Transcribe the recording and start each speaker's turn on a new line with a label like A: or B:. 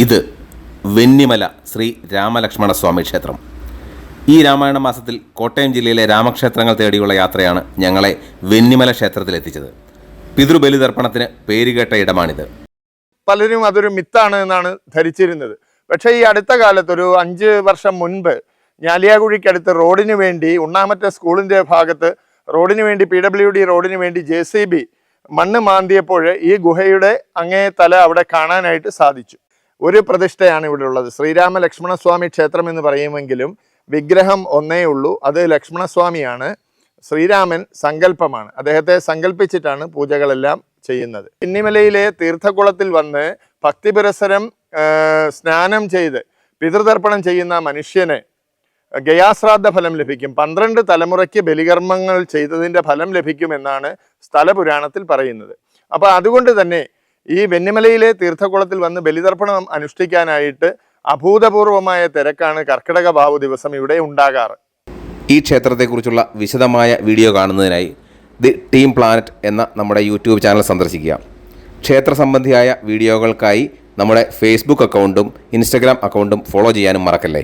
A: ഇത് വെന്നിമല ശ്രീ രാമലക്ഷ്മണ സ്വാമി ക്ഷേത്രം. ഈ രാമായണ മാസത്തിൽ കോട്ടയം ജില്ലയിലെ രാമക്ഷേത്രങ്ങൾ തേടിയുള്ള യാത്രയാണ് ഞങ്ങളെ വെന്നിമല ക്ഷേത്രത്തിലെത്തിച്ചത് പിതൃബലിതർപ്പണത്തിന് പേരുകേട്ട ഇടമാണിത്.
B: പലരും അതൊരു മിത്താണ് എന്നാണ് ധരിച്ചിരുന്നത്. പക്ഷേ ഈ അടുത്ത കാലത്ത് ഒരു അഞ്ച് വർഷം മുൻപ് ഞാലിയാകുഴിക്കടുത്ത് റോഡിന് വേണ്ടി ഉണ്ണാമറ്റ സ്കൂളിന്റെ ഭാഗത്ത് റോഡിന് വേണ്ടി പി ഡബ്ല്യു ഡി റോഡിന് വേണ്ടി ജെ സി ബി മണ്ണ് മാന്തിയപ്പോൾ ഈ ഗുഹയുടെ അങ്ങേ തല അവിടെ കാണാനായിട്ട് സാധിച്ചു. ഒരു പ്രതിഷ്ഠയാണ് ഇവിടെ ഉള്ളത്. ശ്രീരാമ ലക്ഷ്മണസ്വാമി ക്ഷേത്രം എന്ന് പറയുമെങ്കിലും വിഗ്രഹം ഒന്നേ ഉള്ളൂ. അത് ലക്ഷ്മണസ്വാമിയാണ്. ശ്രീരാമൻ സങ്കല്പമാണ്. അദ്ദേഹത്തെ സങ്കല്പിച്ചിട്ടാണ് പൂജകളെല്ലാം ചെയ്യുന്നത്. പിന്നിമലയിലെ തീർത്ഥകുളത്തിൽ വന്ന് ഭക്തിപുരസരം സ്നാനം ചെയ്ത് പിതൃതർപ്പണം ചെയ്യുന്ന മനുഷ്യന് ഗയാശ്രാദ്ധ ഫലം ലഭിക്കും. പന്ത്രണ്ട് തലമുറയ്ക്ക് ബലികർമ്മങ്ങൾ ചെയ്തതിന്റെ ഫലം ലഭിക്കുമെന്നാണ് സ്ഥലപുരാണത്തിൽ പറയുന്നത്. അപ്പോൾ അതുകൊണ്ട് തന്നെ ഈ വെന്നിമലയിലെ തീർത്ഥകുളത്തിൽ വന്ന് ബലിതർപ്പണം അനുഷ്ഠിക്കാനായിട്ട് അഭൂതപൂർവമായ തിരക്കാണ് കർക്കിടക ബാവു ദിവസം ഇവിടെ ഉണ്ടാകാറ്.
A: ഈ ക്ഷേത്രത്തെക്കുറിച്ചുള്ള വിശദമായ വീഡിയോ കാണുന്നതിനായി ദി ടീം പ്ലാനറ്റ് എന്ന നമ്മുടെ യൂട്യൂബ് ചാനൽ സന്ദർശിക്കുക. ക്ഷേത്ര സംബന്ധിയായ വീഡിയോകൾക്കായി നമ്മുടെ ഫേസ്ബുക്ക് അക്കൗണ്ടും ഇൻസ്റ്റഗ്രാം അക്കൗണ്ടും ഫോളോ ചെയ്യാനും മറക്കല്ലേ?